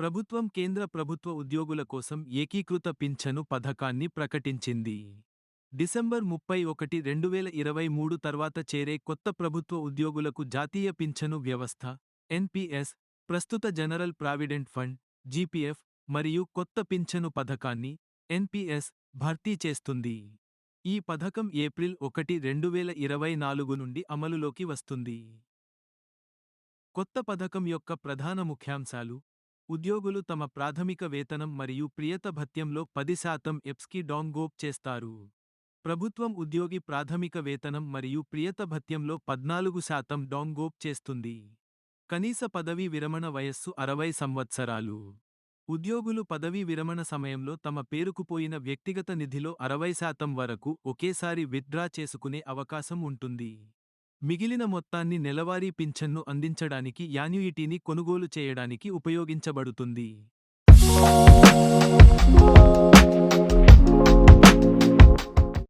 ప్రభుత్వం కేంద్ర ప్రభుత్వ ఉద్యోగుల కోసం ఏకీకృత పింఛను పథకాన్ని ప్రకటించింది. డిసెంబర్ ముప్పై ఒకటి రెండు వేల ఇరవై మూడు తర్వాత చేరే కొత్త ప్రభుత్వ ఉద్యోగులకు జాతీయ పింఛను వ్యవస్థ ఎన్పిఎస్ ప్రస్తుత జనరల్ ప్రావిడెంట్ ఫండ్ జీపీఎఫ్ మరియు కొత్త పింఛను పథకాన్ని ఎన్పిఎస్ భర్తీ చేస్తుంది. ఈ పథకం ఏప్రిల్ ఒకటి రెండు వేల ఇరవై నాలుగు నుండి అమలులోకి వస్తుంది. కొత్త పథకం యొక్క ప్రధాన ముఖ్యాంశాలు ఉద్యోగులు తమ ప్రాథమిక వేతనం మరియు ప్రియత భత్యంలో పది శాతం ఎప్స్కి డాంగోప్ చేస్తారు. ప్రభుత్వం ఉద్యోగి ప్రాథమిక వేతనం మరియు ప్రియత భత్యంలో పద్నాలుగు శాతం డాంగోప్ చేస్తుంది. కనీస పదవీ విరమణ వయస్సు అరవై సంవత్సరాలు. ఉద్యోగులు పదవీ విరమణ సమయంలో తమ పేరుకుపోయిన వ్యక్తిగత నిధిలో అరవై శాతం వరకు ఒకేసారి విత్డ్రా చేసుకునే అవకాశం ఉంటుంది. మిగిలిన మొత్తాన్ని నెలవారీ పింఛన్ను అందించడానికి యాన్యుయిటీని కొనుగోలు చేయడానికి ఉపయోగించబడుతుంది.